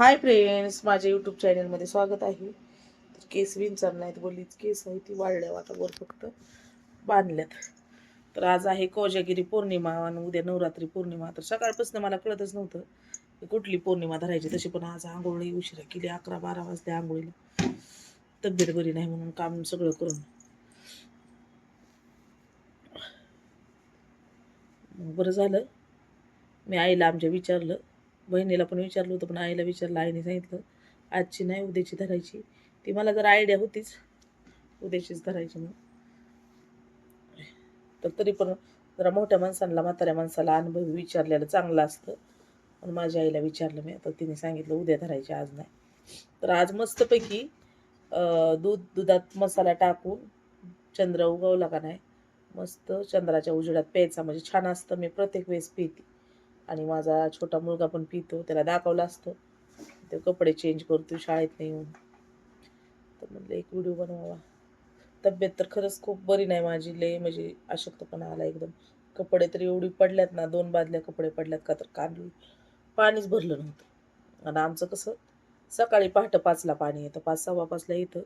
Hi friends माझ्या YouTube चॅनलमध्ये स्वागत आहे. तर केस विंचर नाहीत बोलीच केस आहे ती वाढल्या आता वर फक्त बांधल्यात. तर आज आहे कोजागिरी पौर्णिमा आणि उद्या नवरात्री पौर्णिमा. तर सकाळपासून मला कळतच नव्हतं की कुठली पौर्णिमा धरायची. तशी पण आज आंघोळही उशिरा केली अकरा बारा वाजता आंघोळीला. तब्येत बरी नाही म्हणून काम सगळं करून. मग बरं झालं. मी आईला आमच्या विचारलं बहिणीला पण विचारलं होतं पण आईला विचारलं आईने सांगितलं आजची नाही उद्याची धरायची. ती मला जर आयडिया होतीच उद्याचीच धरायची मग तर तरी पण जरा मोठ्या माणसांना म्हाताऱ्या माणसाला अनुभव विचारलेलं चांगलं असतं. पण माझ्या आईला विचारलं मी तर तिने सांगितलं उद्या धरायची आज नाही. तर आज मस्तपैकी दूध दुधात मसाला टाकून चंद्र उगवला का नाही मस्त चंद्राच्या उजेडात प्यायचा म्हणजे छान असतं मी प्रत्येक वेळेस पिते. आणि माझा छोटा मुलगा पण पितो त्याला दाखवला असतो. ते कपडे चेंज करतो शाळेत नाही येऊन. तर म्हणलं एक व्हिडिओ बनवावा. तब्येत तर खरंच खूप बरी नाही माझी लय म्हणजे अशक्तपणा आला एकदम. कपडे तर एवढी पडल्यात ना दोन बादल्या कपडे पडल्यात का तर कांदू पाणीच भरलं नव्हतं. आणि आमचं कसं सकाळी पहाटं पाचला पाणी येतं पाच सव्वा पाचला येतं.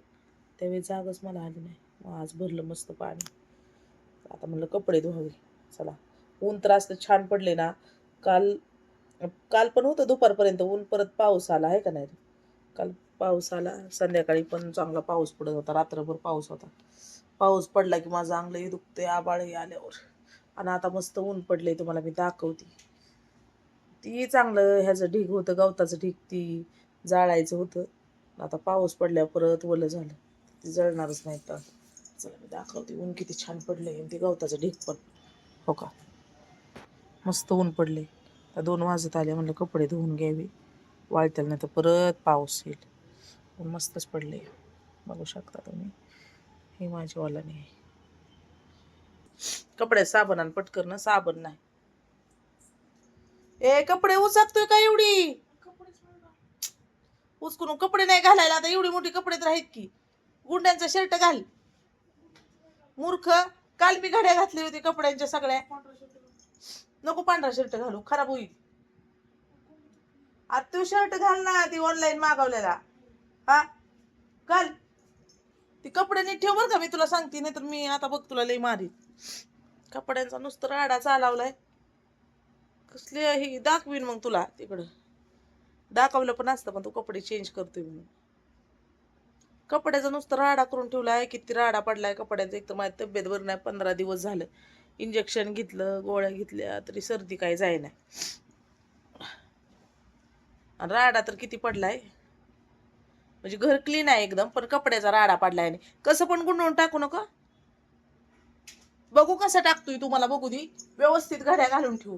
त्यावेळी जागच मला आली नाही. मग आज भरलं मस्त पाणी. आता म्हणलं कपडे धुवावे. चला. ऊन तर असं छान पडले ना. काल काल पण होतं दुपारपर्यंत. ऊन परत पाऊस आला आहे का नाही? रे? काल पाऊस आला संध्याकाळी पण चांगला पाऊस पडत होता. रात्रभर पाऊस होता. पाऊस पडला की माझं अंगलंही दुखते आबाळही आल्यावर. आणि आता मस्त ऊन पडले तुम्हाला मी दाखवते. ती चांगलं ह्याचं ढीग होतं गवताचं ढीग ती जाळायचं होतं. आता पाऊस पडल्या परत वलं झालं. ती जळणारच नाही तर चला मी दाखवते ऊन किती छान पडले ते गवताचं ढीग पण. हो का? मस्त ऊन पडले. आता दोन वाजत आले म्हणलं कपडे धुवून घ्यावी. वाळतील नाही तर परत पाऊस येईल. ऊन मस्तच पडले. बघू शकता तुम्ही. हे माझी वालाने. आहे कपडे साबण आणि पटकन ना साबण नाही. ए कपडे उचकतोय का एवढी? उचकून कपडे नाही घालायला. आता एवढी मोठी कपडे तर आहेत की. गुंड्यांचा शर्ट घाल. मूर्ख. काल मी घड्या घातली होती कपड्यांच्या सगळ्या. नको पांढरा शर्ट घालू खराब होईल. आता तू शर्ट घाल ना ती ऑनलाईन मागवलेला. हा? घाल. ती कपडे नीट ठेव बरं का मी तुला सांगते नाही तर मी आता बघ तुला लई मारी कपड्यांचा नुसतं राडा चालवलाय. कसली ही दाखवीन मग तुला तिकडं. दाखवलं पण असतं पण तू कपडे चेंज करतोय म्हणून. कपड्याचा नुसतं राडा करून ठेवलाय किती राडा पडलाय कपड्याचा एक तर माझी तब्येत बरं नाही पंधरा दिवस झालं. इंजेक्शन घेतलं गोळ्या घेतल्या तरी सर्दी काही जाय नाही आणि राडा तर किती पडलाय? म्हणजे घर क्लीन आहे एकदम पण कपड्याचा राडा पडलाय नाही कसं पण गुंडवून टाकू नका. बघू कसं टाकतोय तू मला बघू दे. व्यवस्थित घड्या घालून ठेवू.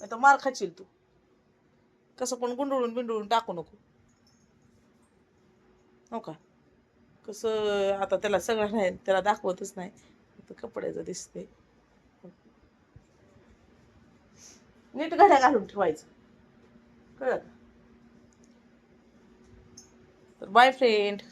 नाही तर मार खाशील तू. कसं पण गुंडळून बिंडळून टाकू नको. हो का? कसं आता त्याला सगळं नाही त्याला दाखवतच नाही. तर कपड्याचं दिसते नीट घड्या घालून ठेवायचं. कळलं तर बाय फ्रेंड